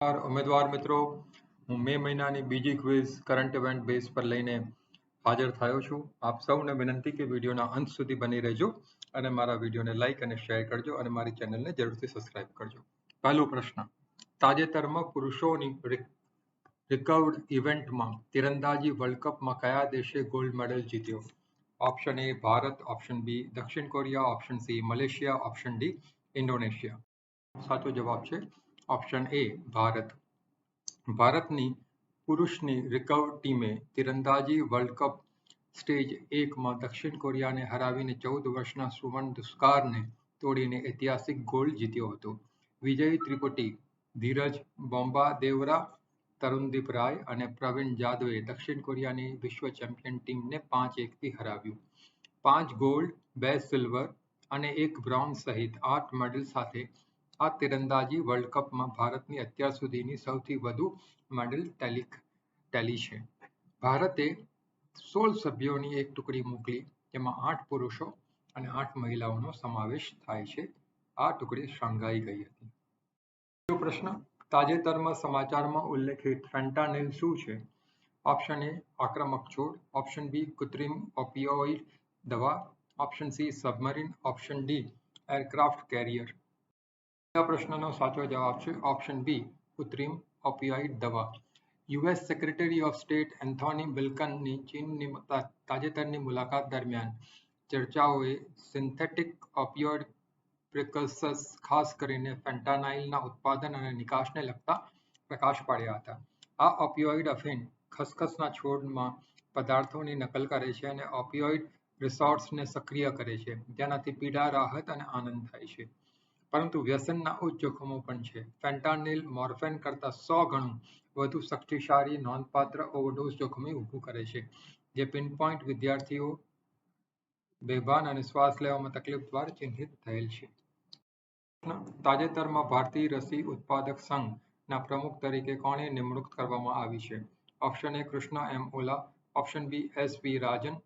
ઉમેદવાર મિત્રો. હું મે મહિનાની બીજી ક્વિઝ કરંટ ઇવેન્ટ બેઝ પર લઈને હાજર થયો છું. આપ સૌને વિનંતી કે વિડીયોના અંત સુધી બની રહેજો અને મારા વિડીયોને લાઈક અને શેર કરજો અને મારી ચેનલને જરૂરથી સબસ્ક્રાઇબ કરજો. પહેલો પ્રશ્ન. તાજેતરમાં પુરુષોની રિકર્વડ ઇવેન્ટમાં તીરંદાજી વર્લ્ડ કપમાં કયા દેશે ગોલ્ડ મેડલ જીત્યો? Option A Bharat. Option B દક્ષિણ Korea. Option C Malaysia. Option D Indonesia. સાચો જવાબ છે ઓપ્શન એ ભારત ભારતની પુરુષની રિકર્વ ટીમે તીરંદાજી વર્લ્ડ કપ સ્ટેજ એકમાં દક્ષિણ કોરિયાને હરાવીને ચૌદ વર્ષના સુવર્ણ દુષ્કારને તોડીને ઐતિહાસિક ગોલ્ડ જીત્યો હતો. વિજય ત્રિપુટી, ધીરજ બોમ્બા દેવરા તરુણદીપ રાય અને પ્રવીણ જાદવે દક્ષિણ કોરિયાની વિશ્વ ચેમ્પિયન ટીમને પાંચ એકથી હરાવ્યું. પાંચ ગોલ્ડ, બે સિલ્વર અને એક બ્રોન્ઝ સહિત આઠ મેડલ સાથે આ તીરંદાજી વર્લ્ડ કપમાં ભારતની અત્યાર સુધીની સૌથી વધુ મેડલ ટેલી છે. ભારતે સોળ સભ્યોની એક ટુકડી મોકલી, જેમાં આઠ પુરુષો અને આઠ મહિલાઓનો સમાવેશ થાય છે. આ ટુકડી શાંઘાઈ ગઈ હતી. બીજો પ્રશ્ન, તાજેતરમાં સમાચારમાં ઉલ્લેખિત ફેન્ટાનિલ શું છે? ઓપ્શન એ આક્રમક છોડ. ઓપ્શન બી કૃત્રિમ ઓપિયોઇડ દવા. Option C submarine option D aircraft carrier આ પ્રશ્નનો સાચો જવાબ છે ઓપ્શન બી કૃત્રિમ ઓપિયાઇડ દવા. US secretary of state Anthony બિલ્કનની ચીનની તાજેતરની મુલાકાત દરમિયાન ચર્ચાઓએ સિન્થેટિક ઓપિયોઇડ પ્રિકલ્સસ ખાસ કરીને ફેન્ટાનાઇલના ઉત્પાદન અને નિકાસને લગતા પ્રકાશ પાડ્યા હતા. આ ઓપિયોઇડ અફીન ખસખસના છોડમાં પદાર્થોની નકલ કરે છે અને ઓપિયોઇડ રિસોર્ટ્સને સક્રિય કરે છે. જેનાથી પીડા, રાહત અને આનંદ થાય છે. પરંતુ વ્યસનના ઉચ્ચ જોખમો પણ છે. ફેન્ટાનિલ મોર્ફેન કરતાં સો ગણું વધુ શક્તિશાળી નોંધપાત્ર ઓવરડોઝ જોખમે ઊભું કરે છે, જે પિનપોઇન્ટ વિદ્યાર્થીઓ, બેભાન અને શ્વાસ લેવામાં તકલીફ દ્વારા ચિહ્નિત થયેલ છે. તાજેતરમાં ભારતીય રસી ઉત્પાદક સંઘના પ્રમુખ તરીકે કોણે નિમણૂક કરવામાં આવી છે? Option A Krishna M Ella, option B S V Rajan,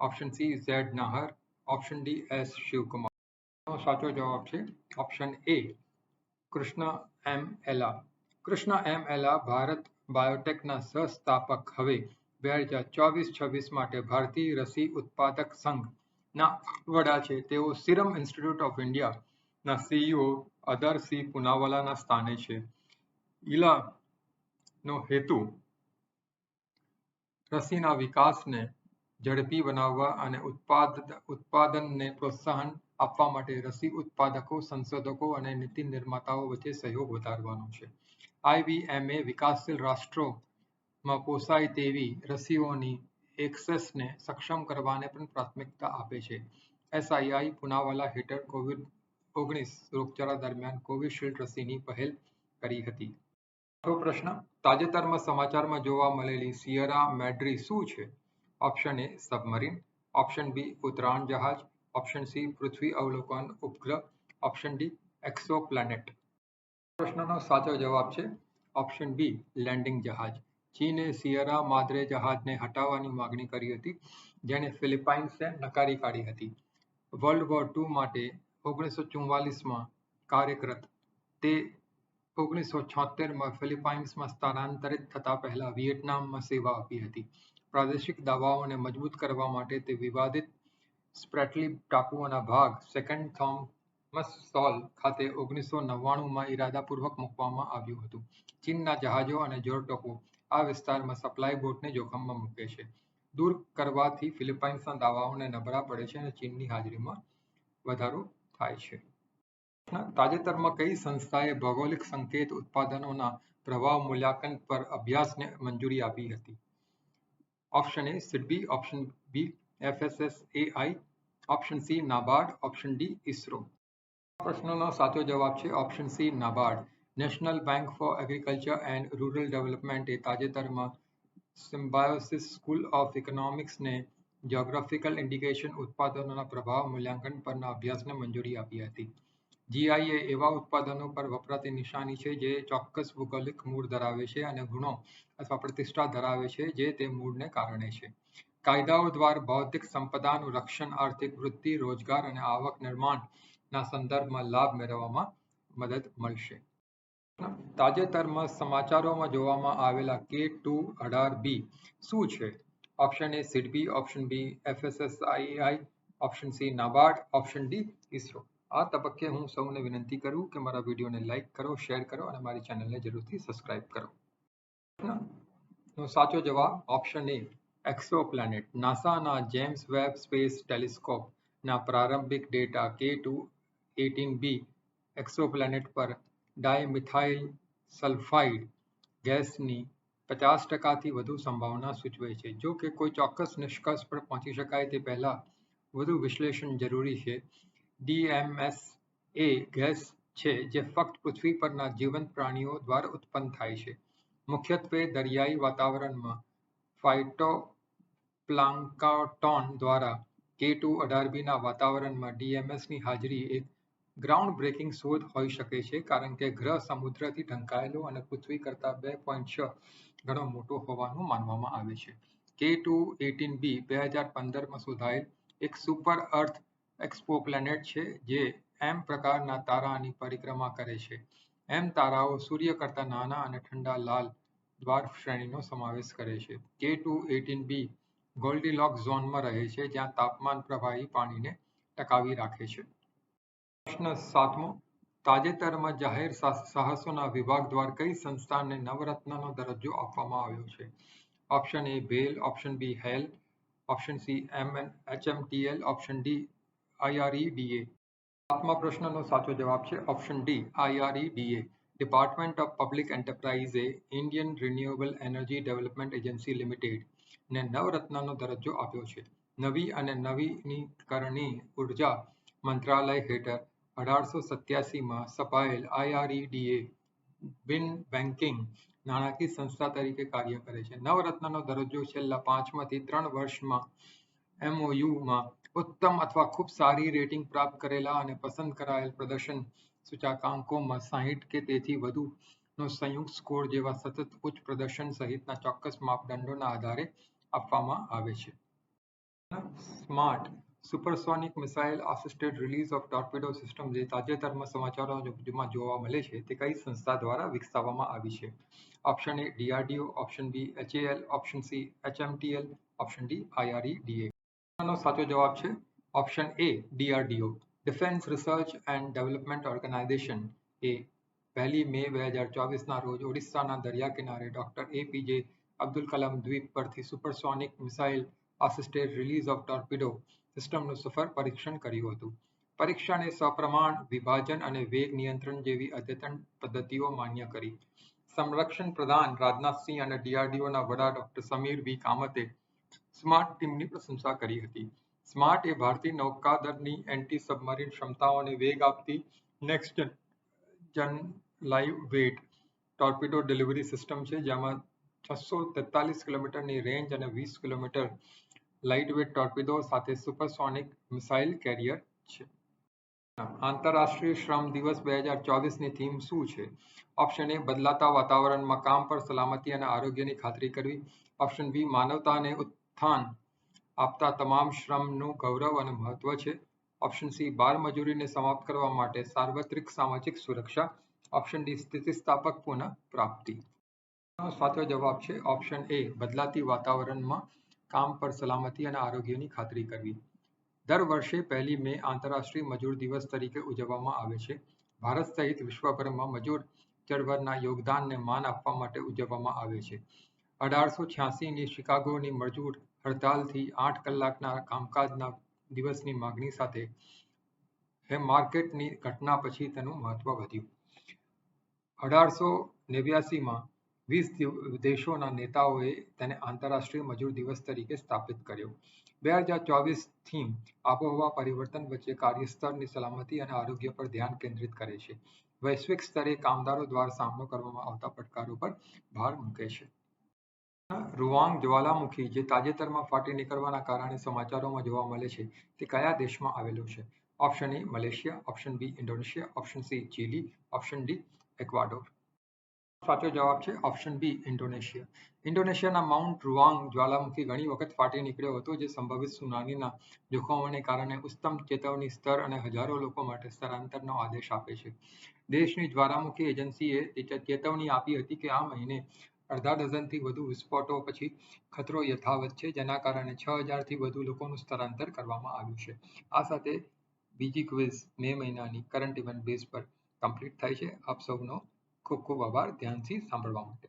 option C Z Nahar, option D S Shivakumar. સાચો જવાબ છે ઓપ્શન એ કૃષ્ણ એમ એલા. કૃષ્ણ એમ એલા ભારત બાયોટેકના સહસ્થાપક હવે બે હજાર ચોવીસ છવ્વીસ માટે ભારતીય રસી ઉત્પાદક સંઘના વડા છે. તેઓ સિરમ ઇન્સ્ટિટ્યૂટ ઓફ ઇન્ડિયાના સીઈઓ અદરસિંહ પુનાવાલાના સ્થાને છે. ઈલાનો હેતુ રસીના વિકાસને ઝડપી બનાવવા અને ઉત્પાદ, ઉત્પાદનને પ્રોત્સાહન આપવા માટે રસી ઉત્પાદકો, સંશોધકો અને નીતિ નિર્માતાઓ વચ્ચે સહયોગ વધારવાનો છે. આઈવીએમએ વિકાસશીલ રાષ્ટ્રોમાં પોસાય તેવી રસીઓની એક્સેસને સક્ષમ કરવાને પણ પ્રાથમિકતા આપે છે. એસઆઈઆઈ પુનાવાલા હેઠળ કોવિડ ઓગણીસ રોગચાળા દરમિયાન કોવિશિલ્ડ રસીની પહેલ કરી હતી. પ્રશ્ન તાજેતરમાં સમાચારમાં જોવા મળેલી સિયરા મેડ્રી શું છે? Option A submarine, option B ઉતરાણ જહાજ ઓપ્શન સી પૃથ્વી અવલોકન ઉપગ્રહ ઓપ્શન ડી એક્સોપ્લેનેટ પ્રશ્નનો સાચો જવાબ છે ઓપ્શન બી લેન્ડિંગ જહાજ. ચીને સિયરા માદરે જહાજને હટાવવાની માગણી કરી હતી જેને ફિલિપાઇન્સે નકારી કાઢી હતી. વર્લ્ડ વોર ટુ માટે ઓગણીસો ચુમ્માલીસમાં કાર્યરત, તે ઓગણીસો છોતેરમાં ફિલિપાઇન્સમાં સ્થાનાંતરિત થતા પહેલા વિયેટનામમાં સેવા આપી હતી. પ્રાદેશિક દાવાઓને મજબૂત કરવા માટે તે વિવાદિત સ્પ્રેટલી ટાપુઓના ભાગ સેકન્ડ થોમસ સોલ ખાતે ઓગણીસો નવ્વાણુંમાં ઇરાદાપૂર્વક મૂકવામાં આવ્યું હતું. ચીનના જહાજો અને જોરટોકો આ વિસ્તારમાં સપ્લાય બોટને જોખમમાં મૂકે છે. દૂર કરવાથી ફિલિપાઇન્સના દાવાઓને નબળા પડે છે અને ચીનની હાજરીમાં વધારો થાય છે. તાજેતરમાં કઈ સંસ્થાએ ભૌગોલિક સંકેત ઉત્પાદનોના પ્રભાવ મૂલ્યાંકન પર અભ્યાસને મંજૂરી આપી હતી? Option A SIDBI option B FSSAI option C NABARD option D ISRO પ્રશ્નનો સાચો જવાબ છે option C NABARD National Bank for Agriculture and Rural ડેવલપમેન્ટે તાજેતરમાં સિમ્બાયોસિસ સ્કૂલ ઓફ ઇકોનોમિક્સને જ્યોગ્રાફિકલ ઇન્ડિકેશન ઉત્પાદનોના પ્રભાવ મૂલ્યાંકન પરના અભ્યાસને મંજૂરી આપી હતી. જીઆઈ એ એવા ઉત્પાદનો પર વપરાતી નિશાની છે જે ચોક્કસ ભૌગોલિક મૂળ ધરાવે છે અને ગુણો અથવા પ્રતિષ્ઠા ધરાવે છે જે તે મૂળને કારણે છે. કાયદાઓ દ્વારા બૌદ્ધિક સંપદાનું રક્ષણ, આર્થિક વૃદ્ધિ, રોજગાર અને આવક નિર્માણના સંદર્ભમાં લાભ મેળવવામાં મદદ મળશે. તાજેતરમાં સમાચારોમાં જોવામાં આવેલા કે ટુ અઢાર બી શું છે? Option A SIDBI option B FSSAI option C NABARD, option D ISRO. આ તબક્કે હું સૌને વિનંતી કરું કે મારા વિડીયોને લાઇક કરો, શેર કરો અને મારી ચેનલને જરૂરથી સબસ્ક્રાઇબ કરો. સાચો જવાબ ઓપ્શન એ એક્સોપ્લેનેટ, નાસાના જેમ્સ વેબ સ્પેસ ટેલિસ્કોપના પ્રારંભિક ડેટા કે ટુ એટીન બી એક્સોપ્લેનેટ પર ડાયમિથાઇલ સલ્ફાઇડ ગેસની પચાસ ટકાથી વધુ સંભાવના સૂચવે છે. જો કે કોઈ ચોક્કસ નિષ્કર્ષ પર પહોંચી શકાય તે પહેલાં વધુ વિશ્લેષણ જરૂરી છે. ડીએમએસ એ ગેસ છે જે ફક્ત પૃથ્વી પરના જીવંત પ્રાણીઓ દ્વારા ઉત્પન્ન થાય છે. મુખ્યત્વે દરિયાઈ વાતાવરણમાં ફાઇટોપ્લાન્કાટોન દ્વારા કે ટુ અઢાર બીના વાતાવરણમાં ડીએમએસની હાજરી એક ગ્રાઉન્ડ બ્રેકિંગ શોધ હોઈ શકે છે, કારણ કે ગ્રહ સમુદ્રથી ઢંકાયેલો અને પૃથ્વી કરતાં બે પોઈન્ટ છ ઘણો મોટો હોવાનું માનવામાં આવે છે. કે ટુ એટીન બી બે હજાર પંદરમાં શોધાયેલ એક સુપર અર્થ એક્સપોપ્લેનેટ છે, જે એમ પ્રકારના તારાની પરિક્રમા કરે છે. એમ તારાઓ સૂર્ય કરતાં નાના અને ઠંડા લાલ દ્વાર્ફ શ્રેણીનો સમાવેશ કરે છે. કે ટુ એટીન બી ગોલ્ડીલોક ઝોનમાં રહે છે, જ્યાં તાપમાન પ્રવાહી પાણીને ટકાવી રાખે છે. પ્રશ્ન સાતમો, તાજેતરમાં જાહેર સાહસોના વિભાગ દ્વારા કઈ સંસ્થાને નવરત્નનો દરજ્જો આપવામાં આવ્યો છે? Option A bhel, option B HAL option C M N HMTL option D IREDA સાતમા પ્રશ્નનો સાચો જવાબ છે option D IREDA department of public એન્ટરપ્રાઇઝે Indian renewable energy development agency ને નવરત્નનો દરજ્જો આપ્યો છે. નવી અને નવીનીકરણીય ઊર્જા મંત્રાલય હેઠળ અઢારસો સત્યાસીમાં સ્થપાયેલ આઈઆરઈડીએ બિન બેન્કિંગ નાણાકીય સંસ્થા તરીકે કાર્ય કરે છે. નવરત્નનો દરજ્જો છેલ્લા પાંચમાંથી ત્રણ વર્ષમાં એમઓયુમાં ઉત્તમ અથવા ખૂબ સારી રેટિંગ પ્રાપ્ત કરેલા અને પસંદ કરાયેલ પ્રદર્શન સૂચકાંકોમાં સાહીઠ કે તેથી વધુનો સંયુક્ત સ્કોર જેવા સતત ઉચ્ચ પ્રદર્શન સહિતના ચોક્કસ માપદંડોના આધારે આપવામાં આવે છે. Smart supersonic missile assisted release of torpedo system જે તાજેતરમાં સમાચારોમાં જોવા મળે છે તે કઈ સંસ્થા દ્વારા વિકસાવવામાં આવી છે? Option A DRDO, option B HAL, option C HMTL, option D IREDA નો સાચો જવાબ છે option A DRDO. Defence research and development organisation એ પહેલી મે બે હજાર ચોવીસના રોજ ઓડિશાના દરિયા કિનારે ડોક્ટર એપીજે અબ્દુલ કલામ દ્વીપ પરથી supersonic missile assisted release of torpedo સિસ્ટમનું સફળ પરીક્ષણ કર્યું હતું. પરીક્ષણે સપ્રમાણ, વિભાજન અને વેગ નિયંત્રણ જેવી અદ્યતન પદ્ધતિઓ માન્ય કરી. સંરક્ષણ પ્રધાન રાજનાથસિંહ અને ડીઆરડીઓના વડા ડોક્ટર સમીર વી. કામતે સ્માર્ટ ટીમની પ્રશંસા કરી હતી. સ્માર્ટ એ ભારતીય નૌકાદળની એન્ટી સબમરીન ક્ષમતાઓને વેગ આપતી next gen light weight torpedo delivery system છે, જેમાં છસો તેતાલીસ કિલોમીટરની રેન્જ અને વીસ કિલોમીટર લાઇટ વેટ ટોર્પિડો સાથે સુપરસોનિક મિસાઇલ કેરિયર છે. આંતરરાષ્ટ્રીય શ્રમ દિવસ બે હજાર ચોવીસની થીમ શું છે? ઓપ્શન એ બદલાતા વાતાવરણમાં કામ પર સલામતી અને આરોગ્યની ખાતરી કરવી. ઓપ્શન બી માનવતાને સ્થાન આપતા તમામ શ્રમનું ગૌરવ અને મહત્વ છે. ઓપ્શન સી બાળ મજૂરીને સમાપ્ત કરવા માટે સાર્વત્રિક સામાજિક સુરક્ષા. ઓપ્શન ડી સ્થિતિસ્થાપક પુનઃ પ્રાપ્તિ સાચો જવાબ છે ઓપ્શન એ બદલાતી વાતાવરણમાં કામ પર સલામતી અને આરોગ્યની ખાતરી કરવી. દર વર્ષે પહેલી મે આંતરરાષ્ટ્રીય મજૂર દિવસ તરીકે ઉજવવામાં આવે છે. ભારત સહિત વિશ્વભરમાં મજૂર ચળવળના યોગદાનને માન આપવા માટે ઉજવવામાં આવે છે. અઢારસો છ્યાસીની શિકાગોની મજૂર હડતાલથી આઠ કલાકના કામકાજના દિવસની માગણી સાથે માર્કેટની ઘટના પછી તેનું મહત્વ વધ્યું. અઢારસો નેવ્યાસીમાં વીસ દેશોના નેતાઓએ તેને આંતરરાષ્ટ્રીય મજૂર દિવસ તરીકે સ્થાપિત કર્યો. બે હજાર ચોવીસ થીમ આબોહવા પરિવર્તન વચ્ચે કાર્યસ્થળની સલામતી અને આરોગ્ય પર ધ્યાન કેન્દ્રિત કરે છે. વૈશ્વિક સ્તરે કામદારો દ્વારા સામનો કરવામાં આવતા પડકારો પર ભાર મૂકે છે. રૂવાંગ જ્વાલામુખી જે તાજેતરમાં ફાટી નીકળવાના કારણે સમાચારોમાં જોવા મળે છે, તે કયા દેશમાં આવેલું છે? Option A Malaysia, option B Indonesia, option C Chile, option D Ecuador. સાચો જવાબ છે ઓપ્શન બી ઇન્ડોનેશિયા. ઇન્ડોનેશિયાના માઉન્ટ રૂવાંગ જ્વાલામુખી ઘણી વખત ફાટી નીકળ્યો હતો, જે સંભવિત સુનામીના જોખમોને કારણે ઉત્તમ ચેતવણી સ્તર અને હજારો લોકો માટે સ્થળાંતરનો આદેશ આપે છે. દેશની જ્વાળામુખી એજન્સીએ ચેતવણી આપી હતી કે આ મહિને અડધા ડઝનથી વધુ વિસ્ફોટો પછી ખતરો યથાવત છે, જેના કારણે છ હજારથી વધુ લોકોનું સ્થળાંતર કરવામાં આવ્યું છે. આ સાથે બીજી ક્વિઝ મે મહિનાની કરંટ ઇવેન્ટ બેઝ પર કમ્પ્લીટ થાય છે. આપ સૌનો ખૂબ ખૂબ આભાર. ધ્યાનથી સાંભળવા માટે.